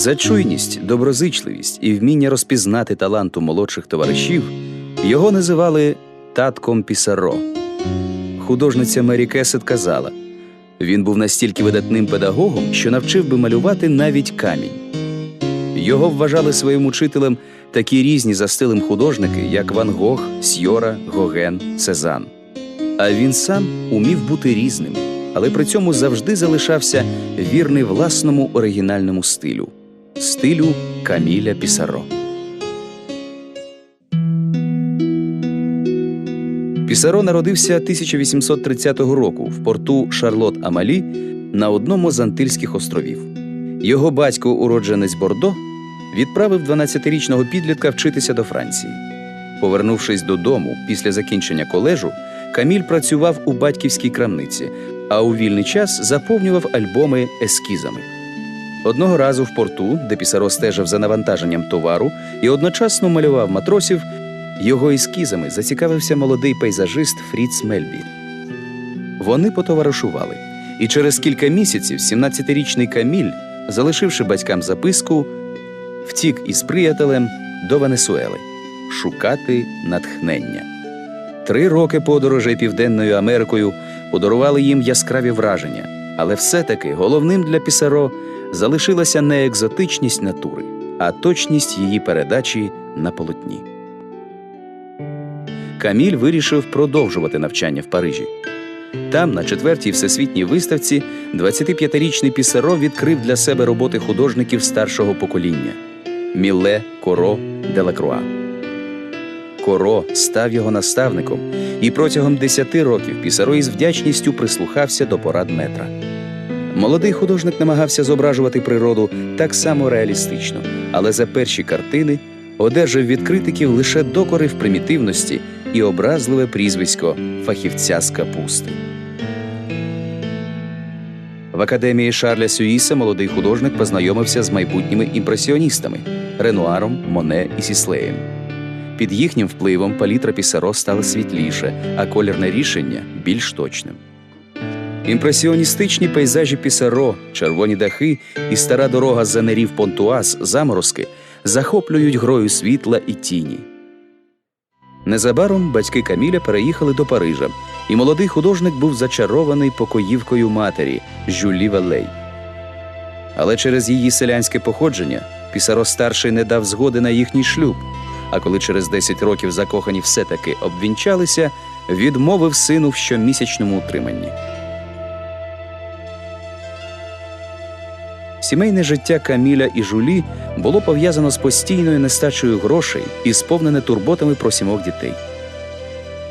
За чуйність, доброзичливість і вміння розпізнати таланту молодших товаришів його називали татком Пісаро. Художниця Мері Кесет казала: він був настільки видатним педагогом, що навчив би малювати навіть камінь. Його вважали своїм учителем такі різні за стилем художники, як Ван Гог, Сьора, Гоген, Сезанн. А він сам умів бути різним, але при цьому завжди залишався вірний власному оригінальному стилю стилю Каміля Пісаро. Пісаро народився 1830 року в порту Шарлот Амалі на одному з Антильських островів. Його батько, уродженець Бордо, відправив 12-річного підлітка вчитися до Франції. Повернувшись додому після закінчення колежу, Каміль працював у батьківській крамниці, а у вільний час заповнював альбоми ескізами. Одного разу в порту, де Пісаро стежив за навантаженням товару і одночасно малював матросів, його ескізами зацікавився молодий пейзажист Фріц Мельбі. Вони потоваришували, і через кілька місяців 17-річний Каміль, залишивши батькам записку, втік із приятелем до Венесуели шукати натхнення. Три роки подорожей Південною Америкою подарували їм яскраві враження, але все-таки головним для Пісаро залишилася не екзотичність натури, а точність її передачі на полотні. Каміль вирішив продовжувати навчання в Парижі. Там, на четвертій всесвітній виставці, 25-річний Пісаро відкрив для себе роботи художників старшого покоління Мілле, Коро, Делакруа. Коро став його наставником, і протягом 10 років Пісаро із вдячністю прислухався до порад метра. Молодий художник намагався зображувати природу так само реалістично, але за перші картини одержав від критиків лише докори в примітивності і образливе прізвисько фахівця з капусти. В академії Шарля Сюїса молодий художник познайомився з майбутніми імпресіоністами Ренуаром, Моне і Сіслеєм. Під їхнім впливом палітра Пісаро стала світліше, а колірне рішення більш точним. Імпресіоністичні пейзажі Пісаро, червоні дахи і стара дорога з занерів Понтуаз, заморозки захоплюють грою світла і тіні. Незабаром батьки Каміля переїхали до Парижа, і молодий художник був зачарований покоївкою матері Жюлі Велей. Але через її селянське походження Пісаро старший не дав згоди на їхній шлюб. А коли через 10 років закохані все-таки обвінчалися, відмовив сину в щомісячному утриманні. Сімейне життя Каміля і Жулі було пов'язано з постійною нестачею грошей і сповнене турботами про сімох дітей.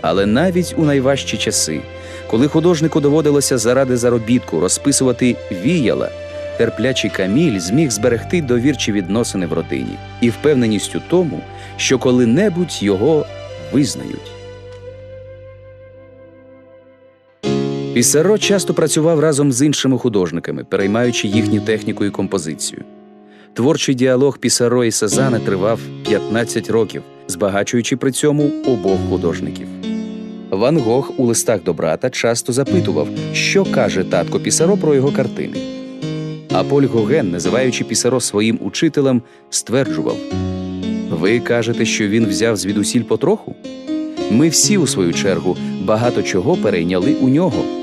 Але навіть у найважчі часи, коли художнику доводилося заради заробітку розписувати віяла, терплячий Каміль зміг зберегти довірчі відносини в родині і впевненість у тому, що коли-небудь його визнають. Пісаро часто працював разом з іншими художниками, переймаючи їхню техніку і композицію. Творчий діалог Пісаро і Сезана тривав 15 років, збагачуючи при цьому обох художників. Ван Гог у листах до брата часто запитував, що каже татко Пісаро про його картини. А Поль Гоген, називаючи Пісаро своїм учителем, стверджував: Ви кажете, що він взяв звідусіль потроху? Ми всі, у свою чергу, багато чого перейняли у нього.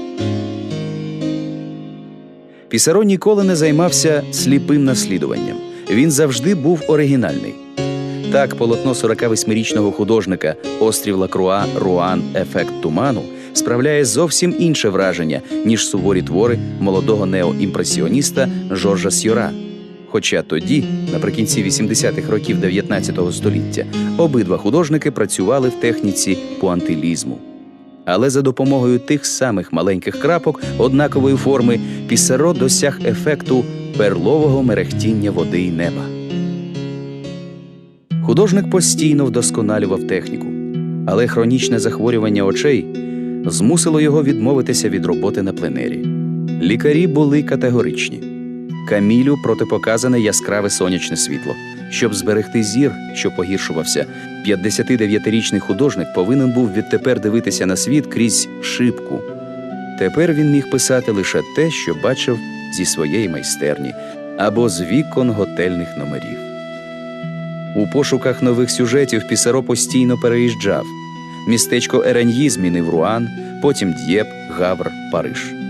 Пісаро ніколи не займався сліпим наслідуванням. Він завжди був оригінальний. Так, полотно 48-річного художника Острів Лакруа Руан Ефект туману справляє зовсім інше враження, ніж суворі твори молодого неоімпресіоніста Жоржа Сьора. Хоча тоді, наприкінці 80-х років 19 століття, обидва художники працювали в техніці пуантилізму. Але за допомогою тих самих маленьких крапок однакової форми Пісаро досяг ефекту перлового мерехтіння води й неба. Художник постійно вдосконалював техніку, але хронічне захворювання очей змусило його відмовитися від роботи на пленері. Лікарі були категоричні. Камілю протипоказане яскраве сонячне світло. Щоб зберегти зір, що погіршувався, 59-річний художник повинен був відтепер дивитися на світ крізь шибку. Тепер він міг писати лише те, що бачив зі своєї майстерні, або з вікон готельних номерів. У пошуках нових сюжетів Пісаро постійно переїжджав. Містечко Ереньї змінив Руан, потім Д'єп, Гавр, Париж.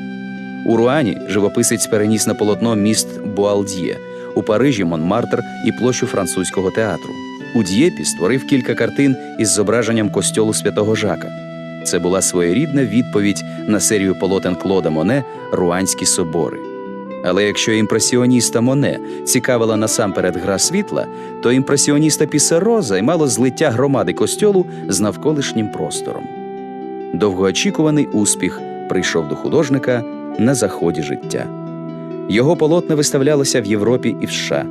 У Руані живописець переніс на полотно міст Буалд'є, у Парижі Монмартр і площу французького театру. У Д'єпі створив кілька картин із зображенням костьолу святого Жака. Це була своєрідна відповідь на серію полотен Клода Моне Руанські собори. Але якщо імпресіоніста Моне цікавила насамперед гра світла, то імпресіоніста Пісаро займало злиття громади костьолу з навколишнім простором. Довгоочікуваний успіх прийшов до художника на заході життя. Його полотна виставлялося в Європі і в США.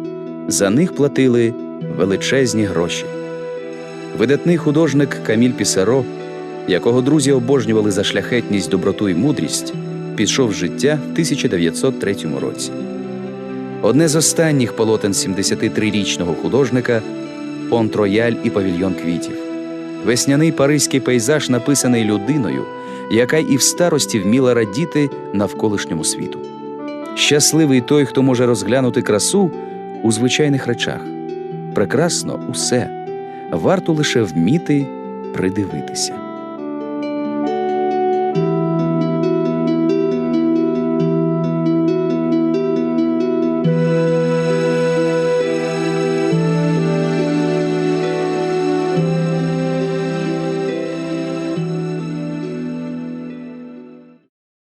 За них платили величезні гроші. Видатний художник Каміль Пісаро, якого друзі обожнювали за шляхетність, доброту і мудрість, пішов з життя в 1903 році. Одне з останніх полотен 73-річного художника Понт Рояль і павільйон квітів. Весняний паризький пейзаж написаний людиною, яка і в старості вміла радіти навколишньому світу. Щасливий той, хто може розглянути красу у звичайних речах. Прекрасно усе, варто лише вміти придивитися.